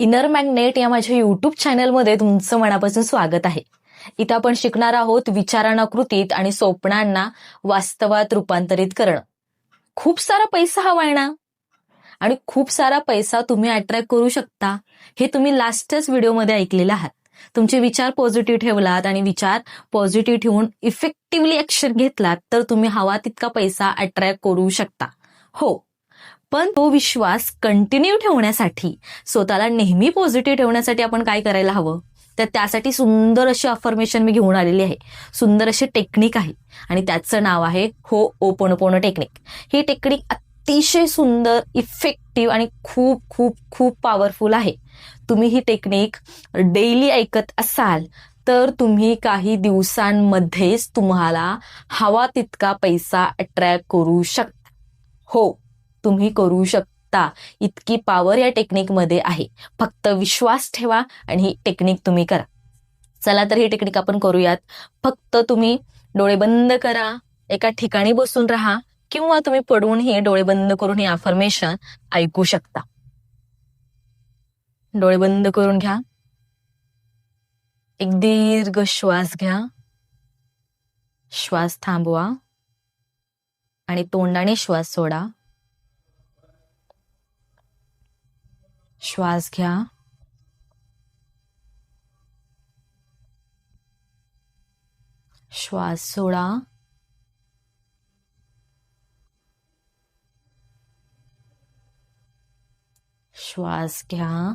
Inner magnet या माझ्या YouTube चॅनलमध्ये तुमचं मनापासून स्वागत आहे. इथं आपण शिकणार आहोत विचारांना कृतीत आणि स्वप्नांना वास्तवात रूपांतरित करणं. खूप सारा पैसा हवा आहे ना? आणि खूप सारा पैसा तुम्ही अट्रॅक्ट करू शकता. हे तुम्ही लास्टच व्हिडिओमध्ये ऐकलेलं आहात. तुमचे विचार पॉझिटिव्ह ठेवलात आणि विचार पॉझिटिव्ह ठेवून इफेक्टिव्हली ऍक्शन घेतलात तर तुम्ही हवा तितका पैसा अट्रॅक्ट करू शकता. हो पण तो विश्वास कंटिन्यू ठेवण्यासाठी स्वतःला नेहमी पॉझिटिव्ह ठेवण्यासाठी आपण काय करायला हवं? तर त्यासाठी सुंदर अशी अफर्मेशन मी घेऊन आलेली आहे. सुंदर अशी टेक्निक आहे. आणि त्याचं नाव आहे हो ओपन टेक्निक ही टेक्निक अतिशय सुंदर इफेक्टिव्ह आणि खूप खूप खूप पॉवरफुल आहे. तुम्ही ही टेक्निक डेली ऐकत असाल तर तुम्ही काही दिवसांमध्येच तुम्हाला हवा तितका पैसा अट्रॅक्ट करू शकता. हो. तुम्ही करू शकता. इतकी पॉवर या टेक्निकमध्ये आहे. फक्त विश्वास ठेवा आणि ही टेक्निक तुम्ही करा. चला तर ही टेक्निक आपण करूयात. फक्त तुम्ही डोळे बंद करा. एका ठिकाणी बसून राहा किंवा तुम्ही पडून हे डोळे बंद करून हे अफर्मेशन ऐकू शकता. डोळे बंद करून घ्या. एक दीर्घ श्वास घ्या. श्वास थांबवा. आणि तोंडाने श्वास सोडा. श्वास घ्या. श्वास सोडा. श्वास घ्या.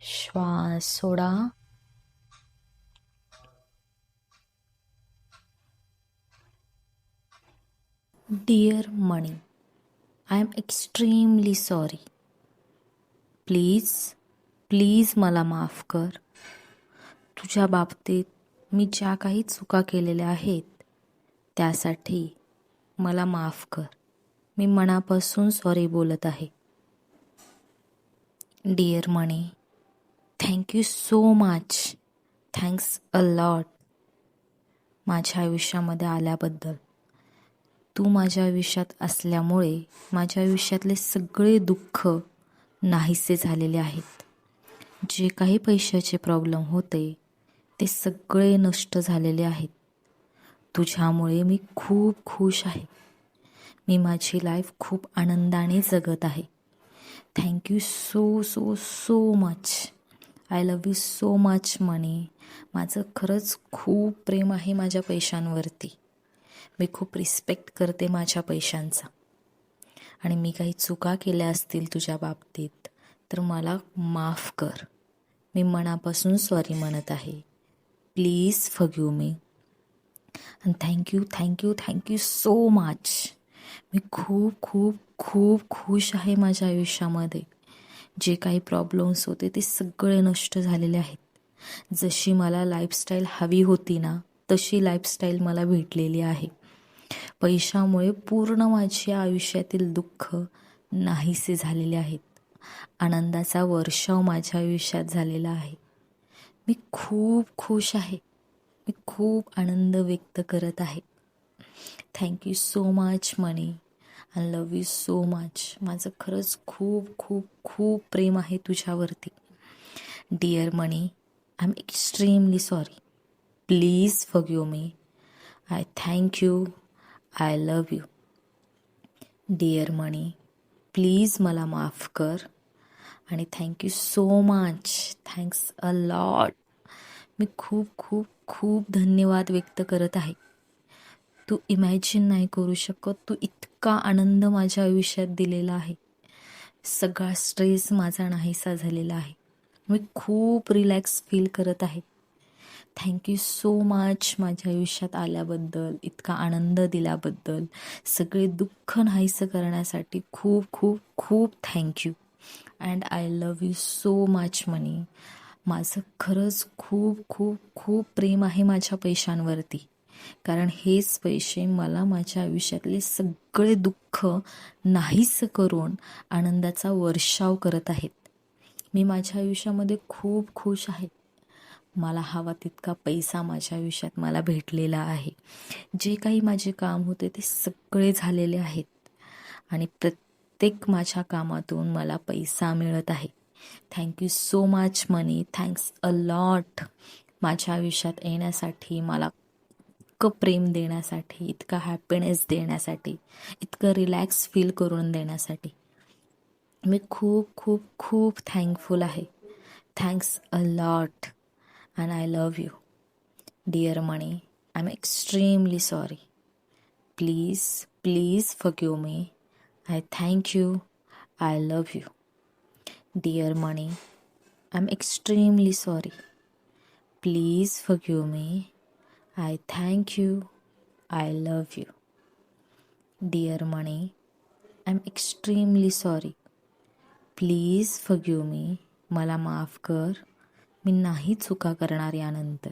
श्वास सोडा. Dear money I am extremely sorry please please मला माफ कर. तुझ्या बाबतीत मी ज्या काही चुका केलेल्या आहेत त्यासाठी मला माफ कर. मी मनापासून सॉरी बोलत आहे. Dear money thank you so much thanks a lot माझ्या आयुष्यामध्ये आल्याबद्दल. तू माझ्या आयुष्यात असल्यामुळे माझ्या आयुष्यातले सगळे दुःख नाहीसे झालेले आहेत. जे काही पैशाचे प्रॉब्लेम होते ते सगळे नष्ट झालेले आहेत. तुझ्यामुळे मी खूप खुश आहे. मी माझी लाईफ खूप आनंदाने जगत आहे. Thank you so so so much I love you so much money माझं खरंच खूप प्रेम आहे माझ्या पैशांवरती. मी खूप रिस्पेक्ट करते माझ्या पैशांचा. आणि मी काही चुका केल्या असतील तुझ्या बाबतीत तर मला माफ कर. मी मनापासून सॉरी म्हणत आहे. प्लीज फग्यू मी आणि thank you thank you thank you so much मी खूप खूप खूप खुश आहे माझ्या आयुष्यामध्ये. जे काही प्रॉब्लेम्स होते ते सगळे नष्ट झालेले आहेत. जशी मला लाईफस्टाईल हवी होती ना तशी लाईफस्टाईल मला भेटलेली आहे. पैशामुळे पूर्ण माझ्या आयुष्यातील दुःख नाहीसे झालेले आहेत. आनंदाचा वर्षाव माझ्या आयुष्यात झालेला आहे. मी खूप खुश आहे. मी खूप आनंद व्यक्त करत आहे. Thank you so much money I love you so much माझं खरंच खूप खूप खूप प्रेम आहे तुझ्यावरती. Dear money I am extremely sorry please forgive me I thank you I love you dear money please मला माफ कर. आणि thank you so much thanks a lot मी खूप खूप खूप धन्यवाद व्यक्त करत आहे. तू इमॅजिन नाही करू शकत. तू इतका आनंद माझ्या आयुष्यात दिलेला आहे. सगळा स्ट्रेस माझा नाहीसा झालेला आहे. मी खूप रिलॅक्स फील करत आहे. थँक्यू सो मच माझ्या आयुष्यात आल्याबद्दल इतका आनंद दिल्याबद्दल सगळे दुःख नाहीसं करण्यासाठी खूप खूप खूप thank you and I love you so much money माझं खरंच खूप खूप खूप प्रेम आहे माझ्या पैशांवरती. कारण हेच पैसे मला माझ्या आयुष्यातले सगळे दुःख नाहीसं करून आनंदाचा वर्षाव करत आहेत. मी माझ्या आयुष्यामध्ये खूप खुश आहे. मला हवा तितका पैसा माझ्या आयुष्यात मला भेटलेला आहे. जे काही माझे काम होते ते सगळे झालेले आहेत. आणि प्रत्येक माझ्या कामातून मला पैसा मिळत आहे. Thank you so much money thanks a lot माझ्या आयुष्यात येण्यासाठी मला इतकं प्रेम देण्यासाठी इतका हॅपीनेस देण्यासाठी इतकं रिलॅक्स फील करून देण्यासाठी मी खूप खूप खूप थँकफुल आहे. Thanks a lot and I love you dear money I am extremely sorry please please forgive me I thank you I love you dear money I am extremely sorry please forgive me I thank you I love you dear money I am extremely sorry please forgive me मला माफ कर मी नाही चुका करणार यानंतर.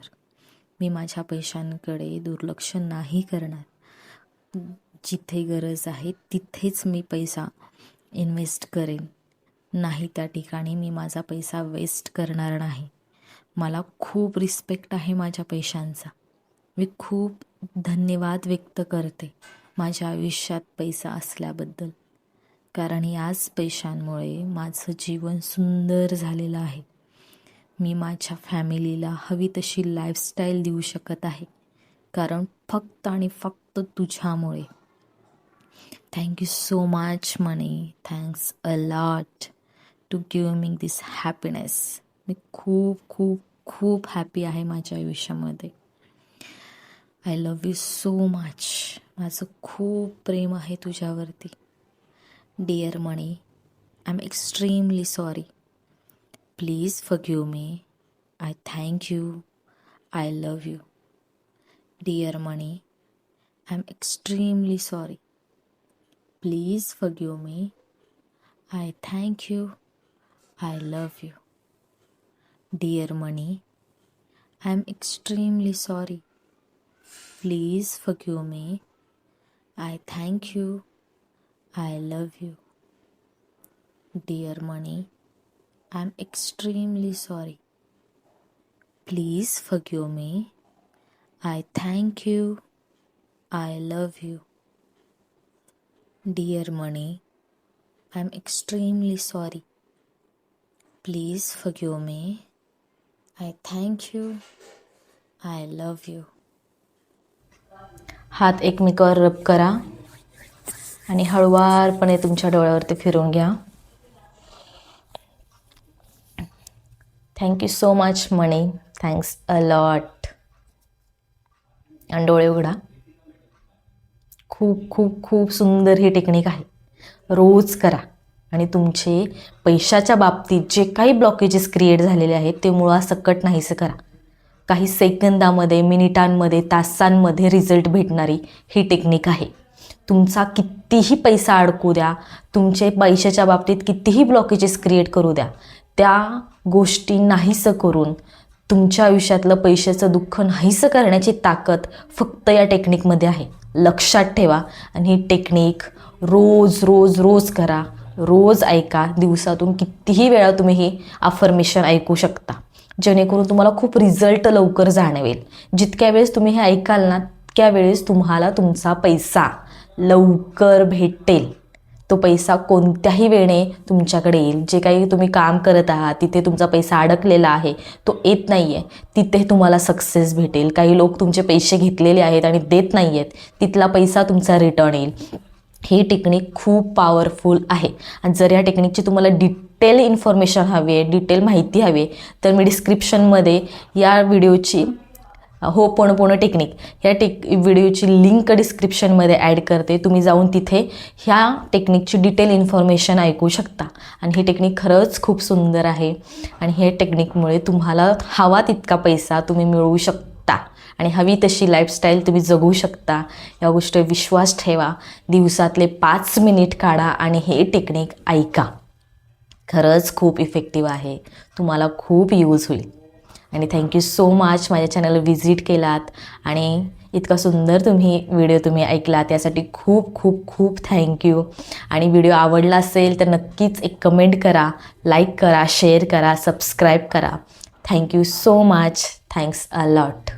मी माझ्या पैशांकडे दुर्लक्ष नाही करणार. जिथे गरज आहे तिथेच मी पैसा इन्व्हेस्ट करेन. नाही त्या ठिकाणी मी माझा पैसा वेस्ट करणार नाही. मला खूप रिस्पेक्ट आहे माझ्या पैशांचा. मी खूप धन्यवाद व्यक्त करते माझ्या आयुष्यात पैसा असल्याबद्दल. कारण याच पैशांमुळे माझं जीवन सुंदर झालेलं आहे. मी माझ्या फॅमिलीला हवी तशी लाईफस्टाईल देऊ शकत आहे. कारण फक्त आणि फक्त तुझ्यामुळे. Thank you so much money thanks a lot to give me this happiness मी खूप खूप खूप हॅपी आहे माझ्या आयुष्यामध्ये. I love you so much माझं खूप प्रेम आहे तुझ्यावरती. Dear money I am extremely sorry Please forgive me. I thank you. I love you. Dear money, I'm extremely sorry. Please forgive me. I thank you. I love you. Dear money, I am extremely sorry. Please forgive me. I thank you. I love you. Dear money, I am extremely sorry please forgive me I thank you I love you dear money I am extremely sorry please forgive me I thank you I love you हात एकमेकावर रब करा आणि हळुवारपणे तुमच्या डोळ्यावरती फिरून घ्या. Thank you so much money thanks a lot आणि डोळे उघडा. खूप खूप खूप सुंदर ही टेक्निक आहे. रोज करा. आणि तुमचे पैशाच्या बाबतीत जे काही ब्लॉकेजेस क्रिएट झालेले आहेत ते मुळासकट नाहीसं करा. काही सेकंदामध्ये मिनिटांमध्ये तासांमध्ये रिझल्ट भेटणारी ही टेक्निक आहे. तुमचा कितीही पैसा अडकू द्या तुमचे पैशाच्या बाबतीत कितीही ब्लॉकेजेस क्रिएट करू द्या त्या गोष्टी नाहीसं करून तुमच्या आयुष्यातलं पैशाचं दुःख नाहीसं करण्याची ताकद फक्त या टेक्निकमध्ये आहे. लक्षात ठेवा आणि ही टेक्निक रोज रोज रोज करा. रोज ऐका. दिवसातून कितीही वेळा तुम्ही हे अफर्मेशन ऐकू शकता. जेणेकरून तुम्हाला खूप रिझल्ट लवकर जाणवेल. जितक्या वेळेस तुम्ही हे ऐकाल ना तितक्या वेळेस तुम्हाला तुमचा पैसा लवकर भेटेल. तो पैसा कोणत्याही वेळेने तुमच्याकडे येईल. जे काही तुम्ही काम करत आहात तिथे तुमचा पैसा अडकलेला आहे तो येत नाही आहे तिथे तुम्हाला सक्सेस भेटेल. काही लोक तुमचे पैसे घेतलेले आहेत आणि देत नाही आहेत तिथला पैसा तुमचा रिटर्न येईल. ही टेक्निक खूप पॉवरफुल आहे. आणि जर या टेक्निकची तुम्हाला डिटेल इन्फॉर्मेशन हवी आहे डिटेल माहिती हवी आहे तर मी डिस्क्रिप्शनमध्ये या व्हिडिओची हो पण पूर्ण टेक्निक ह्या टेक व्हिडिओची लिंक डिस्क्रिप्शनमध्ये ॲड करते. तुम्ही जाऊन तिथे ह्या टेक्निकची डिटेल इन्फॉर्मेशन ऐकू शकता. आणि ही टेक्निक खरंच खूप सुंदर आहे. आणि हे टेक्निकमुळे तुम्हाला हवा तितका पैसा तुम्ही मिळवू शकता. आणि हवी तशी लाईफस्टाईल तुम्ही जगू शकता. या गोष्टीवर विश्वास ठेवा. दिवसातले पाच मिनिट काढा आणि हे टेक्निक ऐका. खरंच खूप इफेक्टिव्ह आहे. तुम्हाला खूप यूज होईल. आणि थँक्यू सो मच माझ्या चॅनलला व्हिजिट केलात. आणि इतका सुंदर तुम्ही व्हिडिओ तुम्ही ऐकला त्यासाठी खूप खूप खूप थँक्यू आणि व्हिडिओ आवडला असेल तर नक्कीच एक कमेंट करा लाईक करा शेअर करा सबस्क्राईब करा. Thank you so much thanks a lot